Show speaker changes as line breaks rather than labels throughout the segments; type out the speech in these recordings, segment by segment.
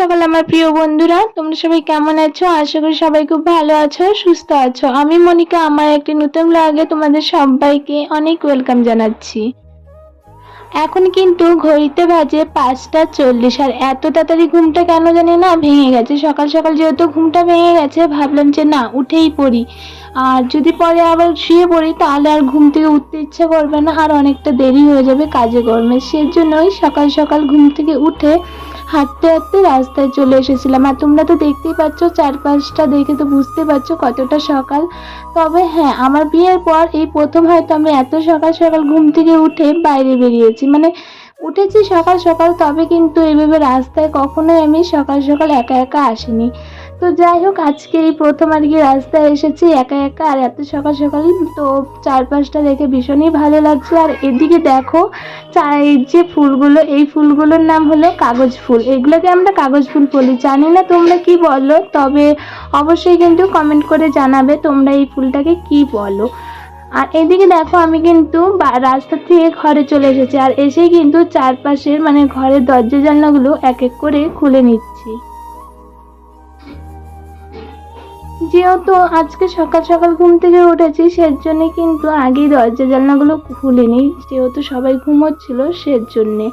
সকাল আমার প্রিয় বন্ধুরা, তোমরা সবাই কেমন আছো? আশা করি সবাই খুব ভালো আছো, সুস্থ আছো। আমি মনিকা, আমার একটি নতুন ব্লগে তোমাদের সবাইকে অনেক ওয়েলকাম জানাচ্ছি। এখন কিন্তু ঘড়িতে বাজে পাঁচটা চল্লিশ, আর এত তাড়াতাড়ি ঘুমটা কেন জানি না, ভেঙে গেছে। সকাল সকাল যেহেতু ঘুমটা ভেঙে গেছে, ভাবলাম যে না, উঠেই পড়ি। আর যদি পরে আবার শুয়ে পড়ি, তাহলে আর ঘুম থেকে উঠতে ইচ্ছা করবে না, আর অনেকটা দেরি হয়ে যাবে কাজে কর্মে। সেজন্যই সকাল সকাল ঘুম থেকে উঠে হাঁটতে হাঁটতে রাস্তায় চলে এসেছিলাম। আর তোমরা তো দেখতেই পাচ্ছ, চারপাশটা দেখে তো বুঝতে পারছ কতটা সকাল। তবে হ্যাঁ আমার বিয়ের পর এই প্রথম হয়তো আমি এত সকাল সকাল ঘুম থেকে উঠে বাইরে বেরিয়েছি। মানে উঠেছি সকাল সকাল, তবে কিন্তু এইভাবে রাস্তায় কখনোই আমি সকাল সকাল একা একা আসিনি। তো যাই হোক, আজকে এই প্রথম আর কি রাস্তায় এসেছি, একা একা, আর এত সকাল সকাল। তো চারপাশটা দেখে ভীষণই ভালো লাগছে। আর এদিকে দেখো এই যে ফুলগুলো, এই ফুলগুলোর নাম হলো কাগজ ফুল। এগুলোকে আমরা কাগজ ফুল বলি। জানি না তোমরা কি বলো, তবে অবশ্যই কিন্তু কমেন্ট করে জানাবে তোমরা এই ফুলটাকে কি বলো। আর এদিকে দেখো, আমি কিন্তু রাস্তা থেকে ঘরে চলে এসেছি। আর এসেই কিন্তু চারপাশের মানে ঘরের দরজা জানলাগুলো এক এক করে খুলে নিচ্ছি। যেহেতু আজকে সকাল সকাল ঘুম থেকে উঠেছি, সেজন্য কিন্তু আগেই দরজা জানলাগুলো খুলিনি। যেহেতু সবাই ঘুমোচ্ছিল, সেজন্যে।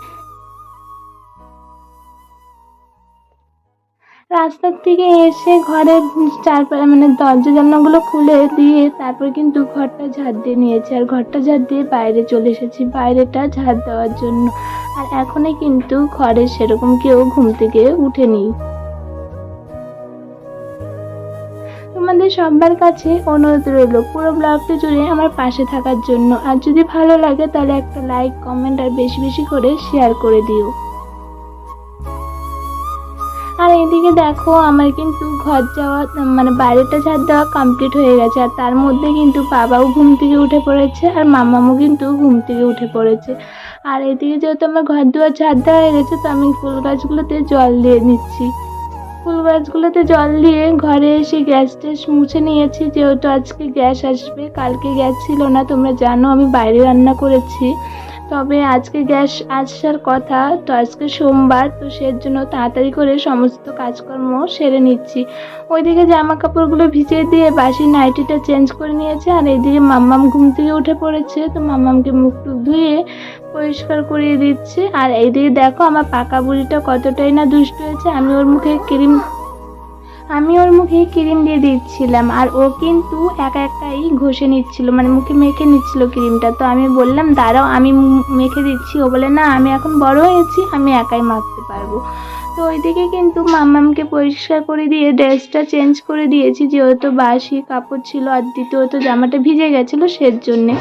রাস্তার থেকে এসে ঘরের চারপাশে মানে দরজা জানলাগুলো খুলে দিয়ে তারপর কিন্তু ঘরটা ঝাড় দিয়ে নিয়েছি। আর ঘরটা ঝাড় দিয়ে বাইরে চলে এসেছি, বাইরেটা ঝাড় দেওয়ার জন্য। আর এখনই কিন্তু ঘরে সেরকম কেউ ঘুম থেকে উঠেনি। তোমাদের সবার কাছে অনুরোধ রইল পুরো ব্লগটা জুড়ে আমার পাশে থাকার জন্য। আর যদি ভালো লাগে তাহলে একটা লাইক কমেন্ট আর বেশি বেশি করে শেয়ার করে দিও। আর এদিকে দেখো আমার কিন্তু ঘর যাওয়া মানে বাইরেটা ঝাড় দেওয়া কমপ্লিট হয়ে গেছে। আর তার মধ্যে কিন্তু বাবাও ঘুম থেকে উঠে পড়েছে আর মামামও কিন্তু ঘুম থেকে উঠে পড়েছে। আর এদিকে যেহেতু আমার ঘর দুয়ার ঝাড় দেওয়া হয়ে গেছে, তো আমি ফুল গাছগুলোতে জল দিয়ে নিচ্ছি। ফুল গাছগুলোতে জল দিয়ে ঘরে এসে গ্যাস ট্যাস মুছে নিয়েছি, যেহেতু আজকে গ্যাস আসবে, কালকে গ্যাস ছিল না, তোমরা জানো আমি বাইরে রান্না করেছি। তবে আজকে গ্যাস আসার কথা, তো আজকে সোমবার, তো সের জন্য তাড়াতাড়ি করে সমস্ত কাজকর্ম সেরে নিচ্ছি। ওইদিকে জামা কাপড়গুলো ভিজিয়ে দিয়ে বাসি নাইটিটা চেঞ্জ করে নিয়েছে, আর এইদিকে মাম্মাম ঘুম থেকে উঠে পড়েছে, তো মাম্মামকে মুখ টুক ধুয়ে পরিষ্কার করিয়ে দিচ্ছে। আর এইদিকে দেখো আমার পাকা বুড়িটা কতটাই না দুষ্ট হয়েছে, আমি ওর মুখে ক্রিম আমি ওর মুখে ক্রিম দিয়ে দিচ্ছিলাম আর ও কিন্তু একা একাই ঘষে নিচ্ছিল মানে মুখে মেখে নিচ্ছিল ক্রিমটা। তো আমি বললাম, দাঁড়াও, আমি মেখে দিচ্ছি। ও বলে, না, আমি এখন বড় হয়েছি, আমি একাই মাখতে পারব। তো ওইদিকে কিন্তু মামামকে পরিষ্কার করে দিয়ে ড্রেসটা চেঞ্জ করে দিয়েছি। যেহেতু বাসি কাপড় ছিল আর দ্বিতীয়ত জামাটা ভিজে গেছিল সের জন্যে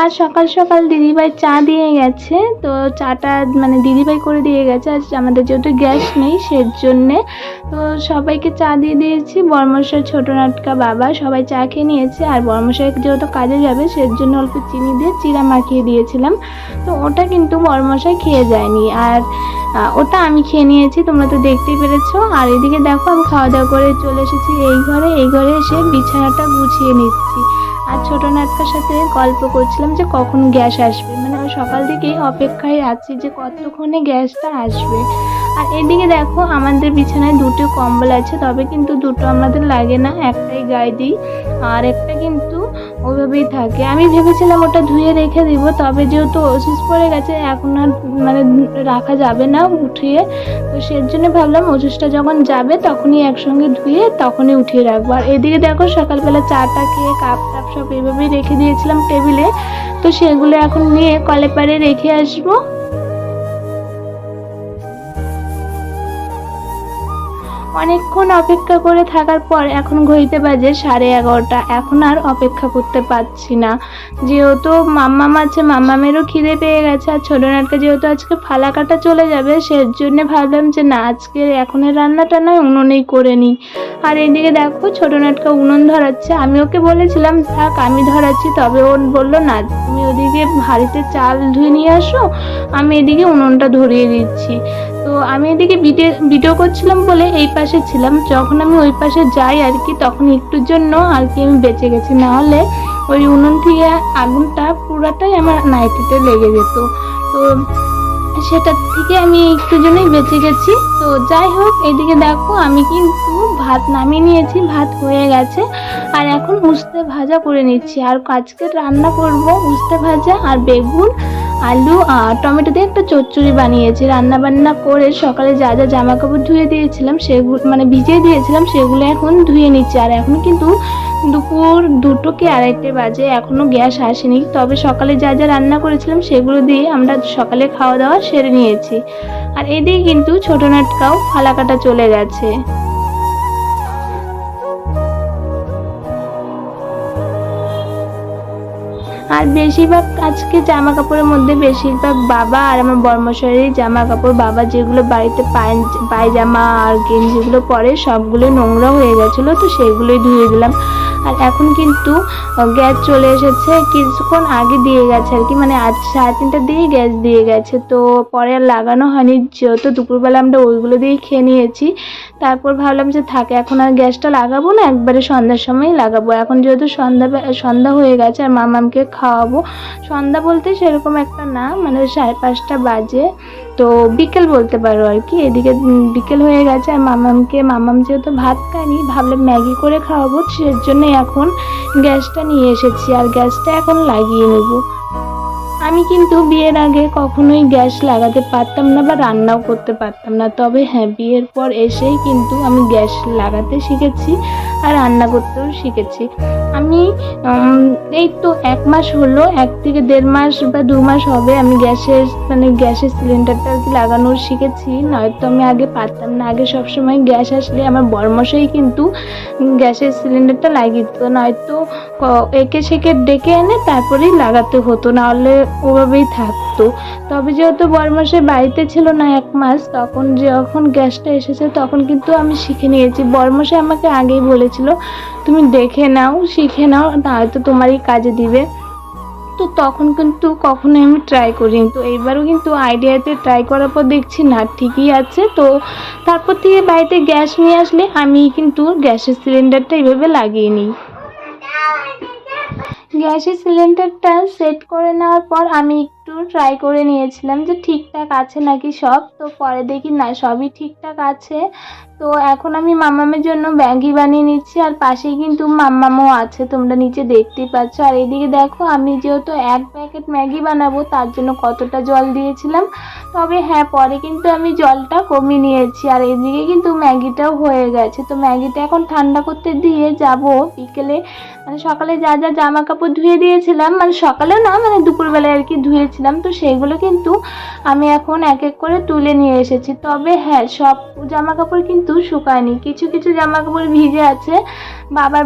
আর সকাল সকাল দিদিভাই চা দিয়ে গেছে, তো চাটা মানে দিদিভাই করে দিয়ে গেছে। আর আমাদের যেহেতু গ্যাস নেই সের জন্যে তো সবাইকে চা দিয়ে দিয়েছি। বর্মশাই ছোটো নাটকা বাবা সবাই চা খেয়ে নিয়েছে। আর বর্মশাই যেহেতু কাজে যাবে সের জন্য অল্প চিনি দিয়ে চিরা মাখিয়ে দিয়েছিলাম। তো ওটা কিন্তু বর্মশাই খেয়ে যায়নি। আর ওটা আমি খেয়ে নিয়েছি, তোমরা তো দেখতেই পেরেছ। আর এদিকে দেখো, আমি খাওয়া দাওয়া করে চলে এসেছি এই ঘরে। এই ঘরে এসে বিছানাটা গুছিয়ে নিচ্ছি। আর ছোটো নাটকার সাথে গল্প করছিলাম যে কখন গ্যাস আসবে। মানে সকাল থেকেই অপেক্ষায় আছি যে কতক্ষণে গ্যাসটা আসবে। আর এদিকে দেখো, আমাদের বিছানায় দুটো কম্বল আছে, তবে কিন্তু দুটো আমাদের লাগে না। একটাই গায়ে দিই, আর একটা কিন্তু ওইভাবেই থাকে। আমি ভেবেছিলাম ওটা ধুয়ে রেখে দিব, তবে যেহেতু ওষুধ পড়ে গেছে, এখন আর মানে রাখা যাবে না উঠিয়ে। তো সের জন্য ভাবলাম ওষুধটা যখন যাবে তখনই একসঙ্গে ধুয়ে তখনই উঠিয়ে রাখব। আর এদিকে দেখো সকালবেলা চাটা খেয়ে, কাপ টাপ সব এভাবেই রেখে দিয়েছিলাম টেবিলে। তো সেগুলো এখন নিয়ে কলে পারে রেখে আসব। অনেকক্ষণ অপেক্ষা করে থাকার পর এখন ঘড়িতে বাজে সাড়ে এগারোটা। এখন আর অপেক্ষা করতে পারছি না। যেহেতু মাম্মাম আছে, মাম্মামেরও খিদে পেয়ে গেছে আর ছোটো নাটকে যেহেতু আজকে ফালা কাটা চলে যাবে সের জন্য ভাবলাম যে না, আজকে এখনের রান্নাটা নয়, উনুনেই করে নিই। আর এইদিকে দেখো, ছোটো নাটকা উনুন ধরাচ্ছে। আমি ওকে বলেছিলাম, থাক, আমি ধরাচ্ছি। তবে ও বলল, না, তুমি ওদিকে হাঁড়িতে চাল ধুয়ে নিয়ে আসো, আমি এদিকে উনুনটা ধরিয়ে দিচ্ছি। তো আমি এদিকে ভিডিও ভিডিও করছিলাম বলে এই পাশে ছিলাম। যখন আমি ওই পাশে যাই আর কি, তখন একটুর জন্য আর কি আমি বেঁচে গেছি। নাহলে ওই উনুন থেকে আগুনটা পুরাটাই আমার নাইটিতে লেগে যেত। তো সেটার থেকে আমি একটু জন্যই বেঁচে গেছি। তো যাই হোক, এদিকে দেখো, আমি কিন্তু ভাত নামিয়ে নিয়েছি, ভাত হয়ে গেছে। আর এখন উস্তে ভাজা করে নিচ্ছি। আর আজকে রান্না করব উস্তে ভাজা আর বেগুন। আলু আর টমেটো দিয়ে একটা চচ্চড়ি বানিয়েছি। রান্না বান্না করে সকালে যা যা জামা কাপড় ধুয়ে দিয়েছিলাম সেগুলো মানে ভিজিয়ে দিয়েছিলাম সেগুলো এখন ধুয়ে নিচ্ছি। আর এখন কিন্তু দুপুর দুটো কি আড়াইটে বাজে এখনও গ্যাস আসেনি। তবে সকালে যা যা রান্না করেছিলাম সেগুলো দিয়ে আমরা সকালে খাওয়া দাওয়া সেরে নিয়েছি। আর এদিকে কিন্তু ছোটো নাটকাও ফালাকাটা চলে গেছে। আর বেশিরভাগ আজকে জামা কাপড়ের মধ্যে বেশিরভাগ বাবা আর আমার বর্মশরীর জামা কাপড় বাবা যেগুলো বাড়িতে পায়- পায়জামা আর গেঞ্জিগুলো পরে সবগুলো নোংরা হয়ে গেছিল, তো সেগুলোই ধুয়ে দিলাম। আর এখন কিন্তু গ্যাস চলে এসেছে, কিছুক্ষণ আগে দিয়ে গেছে আর কি মানে আজ সাড়ে তিনটার দিকে গ্যাস দিয়ে গেছে। তো পরে আর লাগানো হয়নি, যেহেতু দুপুরবেলা আমরা ওইগুলো দিয়েই খেয়ে নিয়েছি। তারপর ভাবলাম যে থাকে, এখন আর গ্যাসটা লাগাবো না, একবারে সন্ধ্যার সময়ই লাগাবো। এখন যেহেতু সন্ধ্যা সন্ধ্যা হয়ে গেছে আর মামামকে খাওয়াবো। সন্ধ্যা বলতে সেরকম একটা না মানে সাড়ে পাঁচটা বাজে। তো বিকেল বলতে পারো আর কি। এদিকে বিকেল হয়ে গেছে আর মামামকে, মামাম যেহেতু ভাত খায়নি ভাবলে ম্যাগি করে খাওয়াবো। সের জন্যই এখন গ্যাসটা নিয়ে এসেছি। আর গ্যাসটা এখন লাগিয়ে নেব। আমি কিন্তু বিয়ের আগে কখনোই গ্যাস লাগাতে পারতাম না বা রান্নাও করতে পারতাম না। তবে হ্যাঁ বিয়ের পর এসেই কিন্তু আমি গ্যাস লাগাতে শিখেছি আর রান্না করতেও শিখেছি। আমি এই তো এক মাস হলো, এক থেকে দেড় মাস বা দু মাস হবে আমি গ্যাসের মানে গ্যাসের সিলিন্ডারটা আর কি লাগানো শিখেছি। নয়তো আমি আগে পারতাম না, আগে সবসময় গ্যাস আসলে আমার বরমশাই কিন্তু গ্যাসের সিলিন্ডারটা লাগিয়ে দিত। নয়তো একে সেকে ডেকে এনে তারপরেই লাগাতে হতো। নাহলে ওভাবেই থাকতো। তবে যেহেতু বরমশাই বাড়িতে ছিল না এক মাস, তখন যখন গ্যাসটা এসেছে তখন কিন্তু আমি শিখে নিয়েছি। বরমশাই আমাকে আগেই বলেছিল, তুমি দেখে নাও, শিখে নাও হয়তো তোমারই কাজে দিবে। তো তখন কিন্তু কখনোই আমি ট্রাই করিনি। তো এইবারও কিন্তু আইডিয়াতে ট্রাই করার পর দেখছি, না, ঠিকই আছে। তো তারপর থেকে বাড়িতে গ্যাস নিয়ে আসলে আমি কিন্তু গ্যাসের সিলিন্ডারটা এইভাবে লাগিয়ে নিই। গ্যাসের সিলিন্ডারটা সেট করে নেওয়ার পর আমি একটু ট্রাই করে নিয়েছিলাম যে ঠিকঠাক আছে নাকি সব। তো পরে দেখি না, সবই ঠিকঠাক আছে। তো এখন আমি মাম্মামের জন্য ম্যাগি বানিয়ে নিচ্ছি আর পাশেই কিন্তু মাম্মামও আছে, তোমরা নিচে দেখতেই পাচ্ছ। আর এদিকে দেখো, আমি যেহেতু এক প্যাকেট ম্যাগি বানাবো, তার জন্য কতটা জল দিয়েছিলাম। তবে হ্যাঁ পরে কিন্তু আমি জলটা কমিয়ে নিয়েছি। আর এদিকে কিন্তু ম্যাগিটাও হয়ে গেছে। তো ম্যাগিটা এখন ঠান্ডা করতে দিয়ে যাব বিকেলে। মানে সকালে যা যা জামা কাপড় ধুয়ে দিয়েছিলাম মানে সকালে না মানে দুপুরবেলায় আর কি ধুয়েছিলাম, তো সেইগুলো কিন্তু আমি এখন এক এক করে তুলে নিয়ে এসেছি। তবে হ্যাঁ সব জামা কাপড় কিন্তু শুকায়নি। কিছু কিছু জামা কাপড় ভিজে আছে, বাবার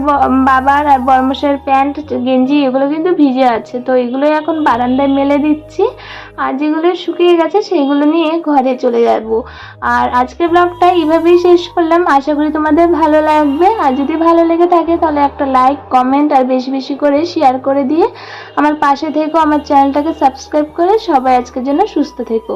বাবার আর বর্মশের প্যান্ট, গেঞ্জি এগুলো কিন্তু ভিজে আছে, তো এগুলোই এখন বারান্দায় মেলে দিচ্ছি। আর যেগুলো শুকিয়ে গেছে সেইগুলো নিয়ে ঘরে চলে যাব। আর আজকের ব্লগটা এইভাবেই শেষ করলাম। আশা করি তোমাদের ভালো লাগবে। আর যদি ভালো লেগে থাকে তাহলে একটা লাইক কমেন্ট আর বেশি বেশি করে শেয়ার করে দিয়ে আমার পাশে থেকো, আমার চ্যানেলটাকে সাবস্ক্রাইব করে সবাই আজকের জন্য সুস্থ থেকো।